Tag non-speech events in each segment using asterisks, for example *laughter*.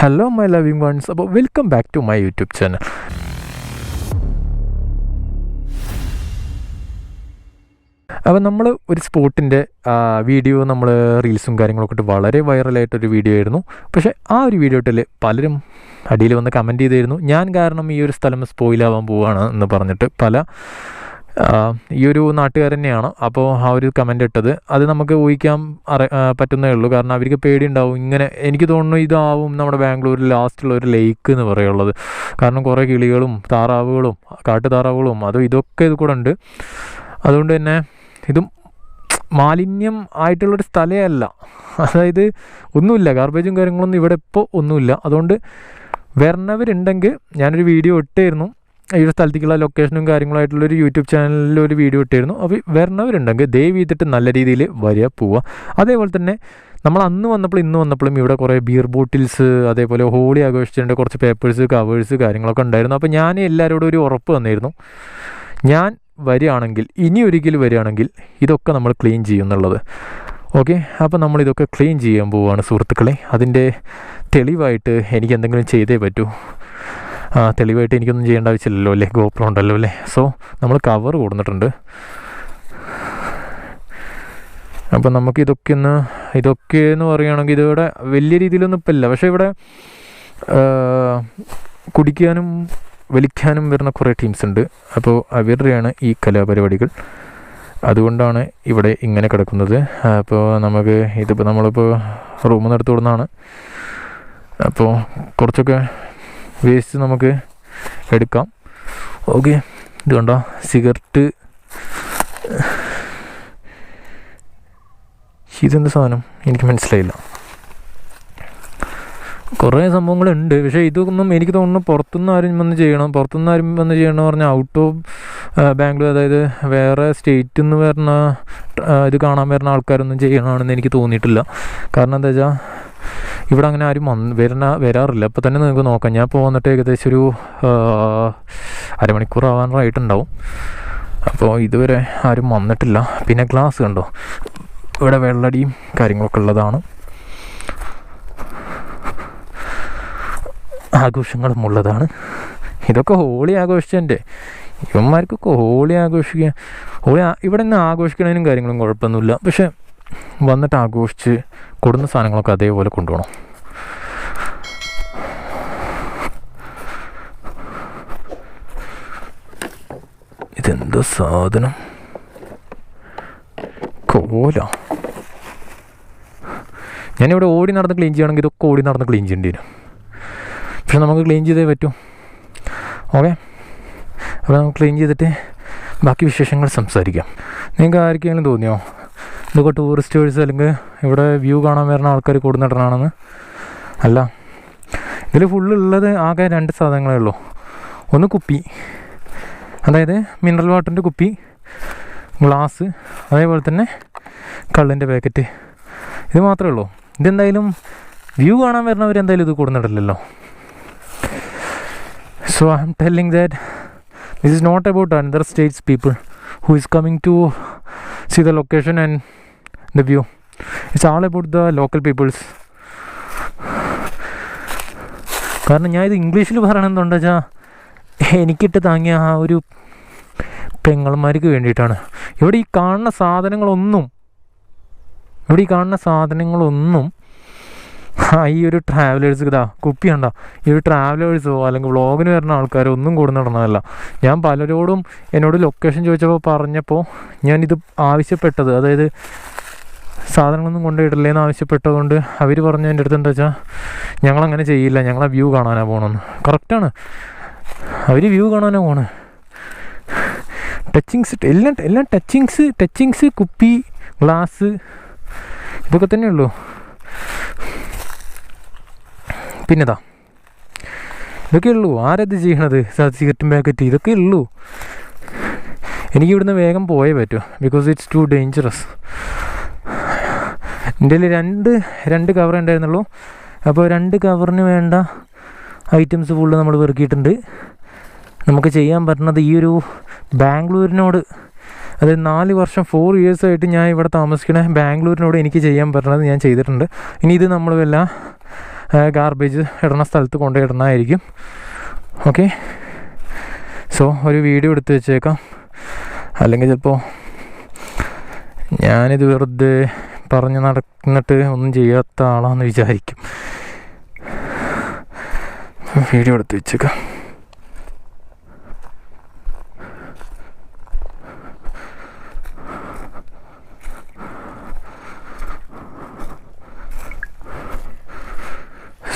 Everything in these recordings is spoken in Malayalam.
ഹലോ മൈ ലവിങ് വൺസ് അപ്പോൾ welcome back to my YouTube channel അപ്പോൾ നമ്മൾ ഒരു സ്പോട്ടിന്റെ വീഡിയോ നമ്മൾ റീൽസും കാര്യങ്ങളൊക്കെ ഇട്ട് വളരെ വൈറലായിട്ടൊരു വീഡിയോ ആയിരുന്നു. പക്ഷേ ആ ഒരു വീഡിയോ ഇട്ടിൽ പലരും അടിയിൽ വന്ന് കമന്റ് ചെയ്തായിരുന്നു ഞാൻ കാരണം ഈ ഒരു സ്ഥലം സ്പോയിലാവാൻ പോവുകയാണ് എന്ന് പറഞ്ഞിട്ട് പല ഈ ഒരു നാട്ടുകാർ തന്നെയാണ്. അപ്പോൾ ആ ഒരു കമന്റ് ഇട്ടത്. അത് നമുക്ക് ഊഹിക്കാൻ അറി പറ്റുന്നേ ഉള്ളൂ. കാരണം അവർക്ക് പേടിയുണ്ടാവും. ഇങ്ങനെ എനിക്ക് തോന്നുന്നു ഇതാവും നമ്മുടെ ബാംഗ്ലൂരിൽ ലാസ്റ്റുള്ള ഒരു ലേക്ക് എന്ന് പറയുള്ളത്. കാരണം കുറേ കിളികളും താറാവുകളും കാട്ടു താറാവുകളും അതും ഇതൊക്കെ ഇത് കൂടെ ഉണ്ട്. അതുകൊണ്ട് തന്നെ ഇതും മാലിന്യം ആയിട്ടുള്ളൊരു സ്ഥലമല്ല അതായത് ഒന്നുമില്ല. ഗാർബേജും കാര്യങ്ങളൊന്നും ഇവിടെ ഇപ്പോൾ ഒന്നുമില്ല. അതുകൊണ്ട് വരണവരുണ്ടെങ്കിൽ ഞാനൊരു വീഡിയോ ഇട്ടായിരുന്നു. ഈ ഒരു സ്ഥലത്തേക്കുള്ള ലൊക്കേഷനും കാര്യങ്ങളായിട്ടുള്ളൊരു യൂട്യൂബ് ചാനലിൽ ഒരു വീഡിയോ ഇട്ടിരുന്നു. അപ്പോൾ വരണവരുണ്ടെങ്കിൽ ദയവ് ചെയ്തിട്ട് നല്ല രീതിയിൽ വരിക പോവുക. അതേപോലെ തന്നെ നമ്മൾ അന്ന് വന്നപ്പോൾ ഇന്ന് വന്നപ്പോഴും ഇവിടെ കുറേ ബിയർ ബോട്ടിൽസ് അതേപോലെ ഹോളി ആഘോഷിച്ചിട്ടുണ്ട്. കുറച്ച് പേപ്പേഴ്സ് കവേഴ്സ് കാര്യങ്ങളൊക്കെ ഉണ്ടായിരുന്നു. അപ്പോൾ ഞാൻ എല്ലാവരോടും ഒരു ഉറപ്പ് തന്നിരുന്നു. ഞാൻ വരികയാണെങ്കിൽ ഇനി ഒരിക്കലും വരികയാണെങ്കിൽ ഇതൊക്കെ നമ്മൾ ക്ലീൻ ചെയ്യും എന്നുള്ളത്. ഓക്കെ അപ്പോൾ നമ്മളിതൊക്കെ ക്ലീൻ ചെയ്യാൻ പോവുകയാണ് സുഹൃത്തുക്കളെ. അതിന്റെ തെളിവായിട്ട് എനിക്ക് എന്തെങ്കിലും ചെയ്തേ പറ്റൂ. തെളിവായിട്ട് എനിക്കൊന്നും ചെയ്യേണ്ട ആവശ്യമില്ലല്ലോ അല്ലേ? ഗോപ്രോ ഉണ്ടല്ലോ അല്ലേ? സോ നമ്മൾ കവർ കൊടുത്തിട്ടുണ്ട് അപ്പം നമുക്ക് ഇതൊക്കെ ഒന്ന് ഇതൊക്കെ എന്ന് പറയുകയാണെങ്കിൽ ഇതിവിടെ വലിയ രീതിയിലൊന്നും ഇപ്പം ഇല്ല പക്ഷേ ഇവിടെ കുടിക്കാനും വലിക്കാനും വരുന്ന കുറേ ടീംസ് ഉണ്ട്. അപ്പോൾ അവരുടെയാണ് ഈ കലാപരിപാടികൾ. അതുകൊണ്ടാണ് ഇവിടെ ഇങ്ങനെ കിടക്കുന്നത്. അപ്പോൾ നമുക്ക് ഇതിപ്പോൾ നമ്മളിപ്പോൾ റൂമിൽ നിന്ന് എടുത്തു കൊടുന്നതാണ് അപ്പോൾ കുറച്ചൊക്കെ വേസ്റ്റ് നമുക്ക് എടുക്കാം. ഓക്കെ ഇത് കണ്ടോ? സിഗരറ്റ്. ഇതെന്ത് സാധനം? എനിക്ക് മനസ്സിലായില്ല. കുറേ സംഭവങ്ങളുണ്ട്. പക്ഷേ ഇതൊന്നും എനിക്ക് തോന്നുന്നു പുറത്തുനിന്ന് ആരും വന്ന് ചെയ്യണം. പുറത്തുനിന്ന് ആരും വന്ന് ചെയ്യണമെന്ന് പറഞ്ഞാൽ ഔട്ട് ഓഫ് ബാംഗ്ലൂർ അതായത് വേറെ സ്റ്റേറ്റിൽ നിന്ന് വരുന്ന ഇത് കാണാൻ വരുന്ന ആൾക്കാരൊന്നും ചെയ്യണമെന്ന് എനിക്ക് തോന്നിയിട്ടില്ല. കാരണം എന്താ വെച്ചാൽ ഇവിടെ അങ്ങനെ ആരും വന്ന് വരുന്ന വരാറില്ല. അപ്പോൾ തന്നെ നിങ്ങൾക്ക് നോക്കാം. ഞാൻ ഇപ്പോൾ വന്നിട്ട് ഏകദേശം ഒരു അരമണിക്കൂർ ആവാനായിട്ടുണ്ടാവും അപ്പോൾ ഇതുവരെ ആരും വന്നിട്ടില്ല. പിന്നെ ഗ്ലാസ് കണ്ടോ? ഇവിടെ വെള്ളടിയും കാര്യങ്ങളൊക്കെ ഉള്ളതാണ്. ആഘോഷങ്ങളും ഉള്ളതാണ്. ഇതൊക്കെ ഹോളി ആഘോഷിച്ചതിന്റെ ഇവന്മാർക്കൊക്കെ ഹോളി ആഘോഷിക്കുക ഹോളി ഇവിടെ നിന്ന് ആഘോഷിക്കണതിനും കാര്യങ്ങളും കുഴപ്പമൊന്നുമില്ല. പക്ഷെ വന്നിട്ട് ആഘോഷിച്ച് കൊടുന്ന സാധനങ്ങളൊക്കെ അതേപോലെ കൊണ്ടുപോകണം. ഇതെന്തോ സാധനം? കോല. ഞാനിവിടെ ഓടി നടന്ന് ക്ലീൻ ചെയ്യണമെങ്കിൽ ഇതൊക്കെ ഓടി നടന്ന് ക്ലീൻ ചെയ്യേണ്ടി വരും. പക്ഷെ നമുക്ക് ക്ലീൻ ചെയ്തേ പറ്റൂ. ഓക്കെ? അപ്പോൾ നമുക്ക് ക്ലീൻ ചെയ്തിട്ട് ബാക്കി വിശേഷങ്ങൾ സംസാരിക്കാം. നിങ്ങൾക്ക് ആർക്കെങ്കിലും തോന്നിയോ? ഇതൊക്കെ ടൂറിസ്റ്റേഴ്സ് അല്ലെങ്കിൽ ഇവിടെ വ്യൂ കാണാൻ വരുന്ന ആൾക്കാർ കൂടുന്നിടണാണെന്ന്. അല്ല ഇതിൽ ഫുള്ള് ഉള്ളത് ആകെ രണ്ട് സാധനങ്ങളേ ഉള്ളൂ. ഒന്ന് കുപ്പി. അതായത് മിനറൽ വാട്ടറിന്റെ കുപ്പി ഗ്ലാസ് അതേപോലെ തന്നെ കള്ളിന്റെ പാക്കറ്റ് ഇത് മാത്രമേ ഉള്ളൂ. ഇതെന്തായാലും വ്യൂ കാണാൻ വരുന്നവർ എന്തായാലും ഇത് കൂടുന്നിടല്ലോ I'm telling that this is not about another states people who is coming to see the location and the view. It's all about the local peoples. കാരണം ഞാൻ ഇത് ഇംഗ്ലീഷിൽ പറയണമെന്നുണ്ട് വെച്ചാൽ എനിക്കിട്ട് താങ്ങിയ ആ ഒരു പെങ്ങൾമാർക്ക് വേണ്ടിയിട്ടാണ് ഇവിടെ ഈ കാണുന്ന സാധനങ്ങളൊന്നും ഇവിടെ ഈ കാണുന്ന സാധനങ്ങളൊന്നും ആ ഈ ഒരു ട്രാവലേഴ്സ് ഇതാ കുപ്പി കണ്ട ഈ ഒരു ട്രാവലേഴ്സോ അല്ലെങ്കിൽ വ്ളോഗിന് വരുന്ന ആൾക്കാരോ ഒന്നും കൂടെ നടന്നതല്ല. ഞാൻ പലരോടും എന്നോട് ലൊക്കേഷൻ ചോദിച്ചപ്പോൾ പറഞ്ഞപ്പോൾ ഞാനിത് ആവശ്യപ്പെട്ടത് അതായത് സാധനങ്ങളൊന്നും കൊണ്ടുപോയിട്ടില്ലേന്ന് ആവശ്യപ്പെട്ടതുകൊണ്ട് അവർ പറഞ്ഞു എന്റെ അടുത്ത് എന്താ വെച്ചാൽ ഞങ്ങളങ്ങനെ ചെയ്യില്ല ഞങ്ങളെ വ്യൂ കാണാനാണ് പോകണമെന്ന് കറക്റ്റാണ് അവർ വ്യൂ കാണാനാണ് പോകണേ ടച്ചിങ്സ് എല്ലാം എല്ലാം ടച്ചിങ്സ് ടച്ചിങ്സ് കുപ്പി ഗ്ലാസ് ഇതൊക്കെ തന്നെ ഉള്ളൂ പിന്നെതാ? ഇതൊക്കെ ഉള്ളൂ. ആരത് ചെയ്യണത്? സിഗരറ്റും പാക്കറ്റ്? ഇതൊക്കെ ഉള്ളൂ. എനിക്ക് ഇവിടുന്ന് വേഗം പോയേ പറ്റൂ. ബിക്കോസ് ഇറ്റ്സ് ടു ഡേഞ്ചറസ് എന്റെ രണ്ട് രണ്ട് കവർ ഉണ്ടായിരുന്നുള്ളൂ. അപ്പോൾ രണ്ട് കവറിന് വേണ്ട ഐറ്റംസ് ഫുള്ള് നമ്മൾ പെറുക്കിയിട്ടുണ്ട്. നമുക്ക് ചെയ്യാൻ പറ്റുന്നത് ഈ ഒരു ബാംഗ്ലൂരിനോട് അതായത് നാല് വർഷം ഫോർ ഇയേഴ്സായിട്ട് ഞാൻ ഇവിടെ താമസിക്കണ ബാംഗ്ലൂരിനോട് എനിക്ക് ചെയ്യാൻ പറ്റുന്നത് ഞാൻ ചെയ്തിട്ടുണ്ട്. ഇനി ഇത് നമ്മൾ വല്ല ഗാർബേജ് ഇടുന്ന സ്ഥലത്ത് കൊണ്ടുപോയി ഇടുന്നതായിരിക്കും ഓക്കെ സോ ഒരു വീഡിയോ എടുത്ത് വെച്ചേക്കാം. അല്ലെങ്കിൽ ചിലപ്പോൾ ഞാനിത് വെറുതെ പറഞ്ഞ് നടന്നിട്ട് ഒന്നും ചെയ്യാത്ത ആളാന്ന് വിചാരിക്കും. വീഡിയോ എടുത്ത് വെച്ചേക്കാം.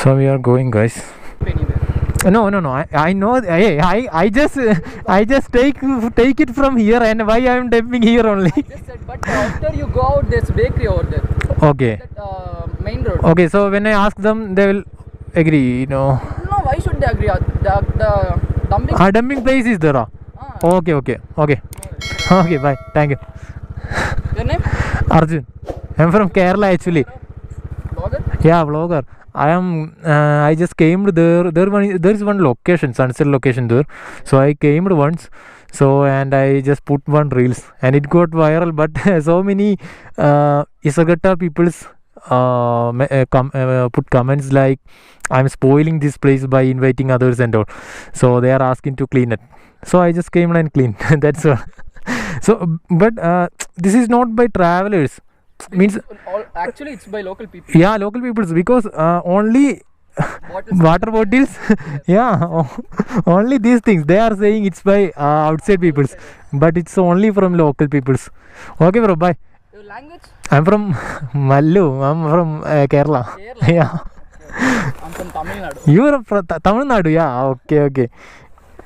So we are going, guys. No, no, no. I, I know. I, I, I just, I just take, take it from here, and why I am dumping here only. Just said, but after you go out, there's bakery over there. okay. That uh, main road. Okay. So when I ask them, they will agree. You know, No, why should they agree? Uh, The, the dumping. a dumping place is there. ah? Ah, Okay, okay, okay. Okay. Bye. Thank you. Your name? Arjun. I'm from Kerala actually. Blogger? Yeah, vlogger. I am. Uh, I just came there. There one. There is one location, sunset location there. So I came once. So and I just put one reels and it got viral. But *laughs* so many uh, Isagata people's uh, uh, com- uh, put comments like I'm spoiling this place by inviting others and all. So they are asking to clean it. So I just came and cleaned. *laughs* That's all. *laughs* so but uh, this is not by travelers. Means All, actually, it's by local people. yeah local peoples because uh, only Bottles. water bottles yeah only these things they are saying it's by uh, outside peoples but it's only from local peoples okay bro bye Your language? i'm from mallu i'm from uh, kerala Kerala? yeah I'm from Tamil Nadu. you are from tamil nadu yeah okay okay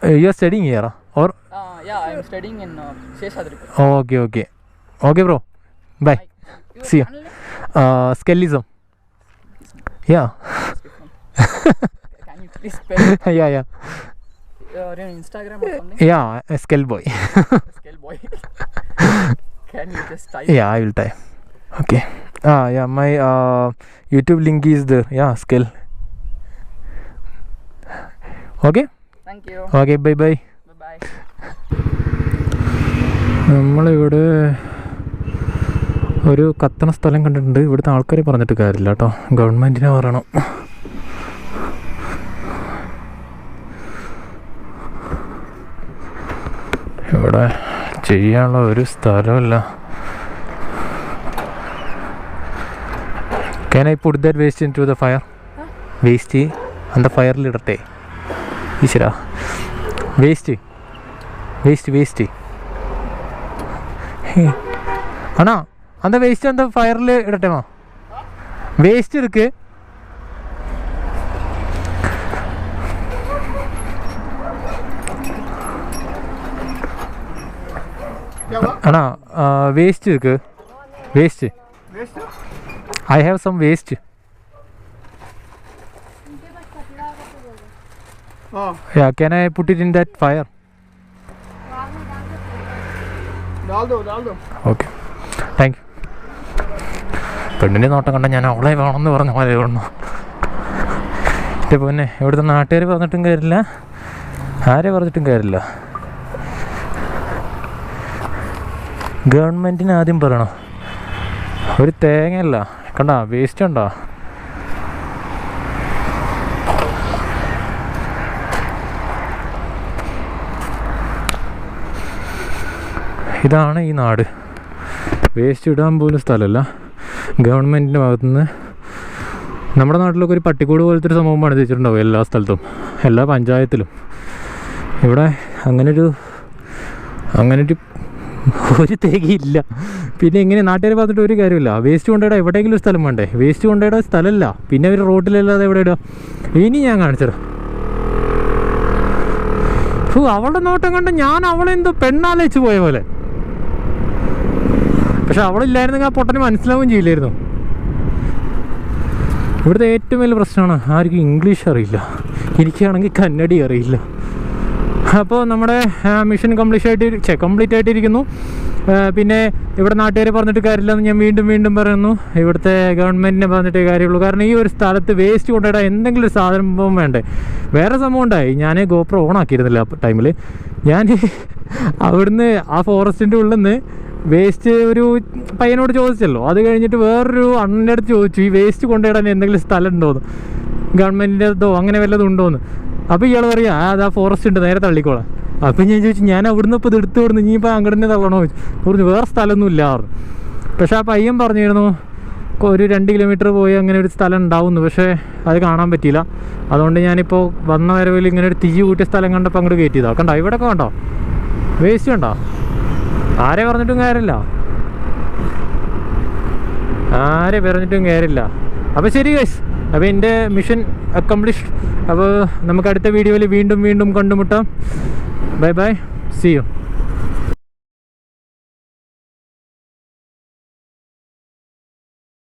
uh, you are studying here ah? or Uh, yeah, I'm studying in uh, Seshadri. okay okay okay bro bye Your See uh, skellism yeah Can you please spell yeah yeah uh, on Instagram or something? yeah uh, skell boy Scale boy. Can you just type? yeah i will type okay ah yeah my uh youtube link is there yeah skell okay Thank you. okay bye bye Bye bye. നമ്മളിവിടെ ഒരു കത്തണ സ്ഥലം കണ്ടിട്ടുണ്ട്. ഇവിടുത്തെ ആൾക്കാർ പറഞ്ഞിട്ട് കാര്യമില്ല കേട്ടോ. ഗവൺമെന്റിനെ പറയണം. ഇവിടെ ചെയ്യാനുള്ള ഒരു സ്ഥലമില്ല can I put that waste in to the fire waste അന്ത ഫയറിലിടട്ടെ ഈശ്വര. വേസ്റ്റ് വേസ്റ്റ് വേസ്റ്റ് അണോ அந்த வேஸ்ட் அந்த ஃபயரில் இடட்டேமா வேஸ்ட் இருக்கு அண்ணா வேஸ்ட் இருக்கு waste I have some waste Yeah, can I put it in that fire? Okay. Thank you. പെണ്ണിന്റെ നോട്ടം കണ്ട ഞാൻ അവളെ വേണമെന്ന് പറഞ്ഞ പോലെ വേണം എന്റെ പൊന്നെ ഇവിടുത്തെ നാട്ടുകാർ പറഞ്ഞിട്ടും കാര്യമില്ല. ആരെ പറഞ്ഞിട്ടും കാര്യമില്ല. ഗവൺമെന്റിന് ആദ്യം പറയണം. ഒരു തേങ്ങയല്ല കണ്ട വേസ്റ്റ് ഉണ്ടോ? ഇതാണ് ഈ നാട്. വേസ്റ്റ് ഇടാൻ പോലും സ്ഥലമല്ല. ഗവൺമെന്റിന്റെ ഭാഗത്തുനിന്ന് നമ്മുടെ നാട്ടിലൊക്കെ ഒരു പട്ടിക്കൂട് പോലത്തെ ഒരു സംഭവം പണിത് വെച്ചിട്ടുണ്ടാവും എല്ലാ സ്ഥലത്തും എല്ലാ പഞ്ചായത്തിലും. ഇവിടെ അങ്ങനൊരു അങ്ങനൊരു ഒരു തേകയില്ല. പിന്നെ ഇങ്ങനെ നാട്ടുകാർ പറഞ്ഞിട്ട് ഒരു കാര്യമില്ല. വേസ്റ്റ് കൊണ്ടിടാൻ എവിടെയെങ്കിലും ഒരു സ്ഥലം വേണ്ടേ? വേസ്റ്റ് കൊണ്ടിടാൻ സ്ഥലമല്ല. പിന്നെ ഒരു റോട്ടിലല്ലാതെ എവിടെ ഇടുക ഇനി ഞാൻ കാണിച്ചിടാം അവളുടെ നോട്ടം കണ്ട് ഞാൻ അവളെന്തോ പെണ്ണാലേച്ച് പോയ പോലെ. പക്ഷെ അവളില്ലായിരുന്നെങ്കിൽ ആ പൊട്ടന് മനസ്സിലാവുകയും ചെയ്യില്ലായിരുന്നു? ഇവിടുത്തെ ഏറ്റവും വലിയ പ്രശ്നമാണ് ആർക്കും ഇംഗ്ലീഷ് അറിയില്ല. എനിക്കാണെങ്കിൽ കന്നഡി അറിയില്ല. അപ്പോൾ നമ്മുടെ മിഷൻ കംപ്ലീറ്റ് ആയിട്ട് ചെ കംപ്ലീറ്റ് ആയിട്ടിരിക്കുന്നു. പിന്നെ ഇവിടെ നാട്ടുകാരെ പറഞ്ഞിട്ട് കാര്യമില്ലെന്ന് ഞാൻ വീണ്ടും വീണ്ടും പറയുന്നു. ഇവിടുത്തെ ഗവൺമെന്റിനെ പറഞ്ഞിട്ട് കാര്യമുള്ളൂ. കാരണം ഈ ഒരു സ്ഥലത്ത് വേസ്റ്റ് കൊണ്ടിടാൻ എന്തെങ്കിലും ഒരു സാധനം വേണ്ടേ? വേറെ സംഭവം ഉണ്ടായി. ഞാൻ ഗോപ്രോ ഓൺ ആക്കിയിരുന്നില്ല ടൈമിൽ ഞാൻ അവിടുന്ന് ആ ഫോറസ്റ്റിന്റെ ഉള്ളിൽ നിന്ന് വേസ്റ്റ് ഒരു പയ്യനോട് ചോദിച്ചല്ലോ. അത് കഴിഞ്ഞിട്ട് വേറൊരു അണ്ണന്റെ അടുത്ത് ചോദിച്ചു ഈ വേസ്റ്റ് കൊണ്ടുപോയിടാൻ എന്തെങ്കിലും സ്ഥലം ഉണ്ടോയെന്ന് ഗവൺമെന്റിന്റെ അതോ അങ്ങനെ വല്ലതും ഉണ്ടോയെന്ന് അപ്പോൾ ഇയാൾ പറയാം ആ അതാ ഫോറസ്റ്റ് ഉണ്ട് നേരെ തള്ളിക്കോളാം. അപ്പം ഞാൻ ചോദിച്ചു ഞാൻ അവിടുന്ന് ഇപ്പോൾ ഇത് എടുത്തു വിടുന്നു ഇനി ഇപ്പോൾ അങ്ങോട്ട് തന്നെ തള്ളണോ പറഞ്ഞു വേറെ സ്ഥലമൊന്നും ഇല്ല പറഞ്ഞു. പക്ഷേ ആ പയ്യൻ പറഞ്ഞിരുന്നു ഒരു രണ്ട് കിലോമീറ്റർ പോയി അങ്ങനെ ഒരു സ്ഥലം ഉണ്ടാവുന്നു പക്ഷേ അത് കാണാൻ പറ്റിയില്ല. അതുകൊണ്ട് ഞാനിപ്പോൾ വന്ന വരവിൽ ഇങ്ങനെ ഒരു തീ കൂട്ടിയ സ്ഥലം കണ്ടപ്പോൾ അങ്ങോട്ട് കയറ്റിയതാ കണ്ടോ? ഇവിടെയൊക്കെ കണ്ടോ? വേസ്റ്റ് കണ്ടോ? ആരെ പറഞ്ഞിട്ടും കാര്യമില്ല. ആരെ പറഞ്ഞിട്ടും കാര്യമില്ല. അപ്പോൾ ശരി ഗൈസ് അപ്പോൾ എന്റെ മിഷൻ അക്കംപ്ലിഷ്ഡ് അപ്പോൾ നമുക്ക് അടുത്ത വീഡിയോയിൽ വീണ്ടും വീണ്ടും കണ്ടുമുട്ടാം. Bye bye C U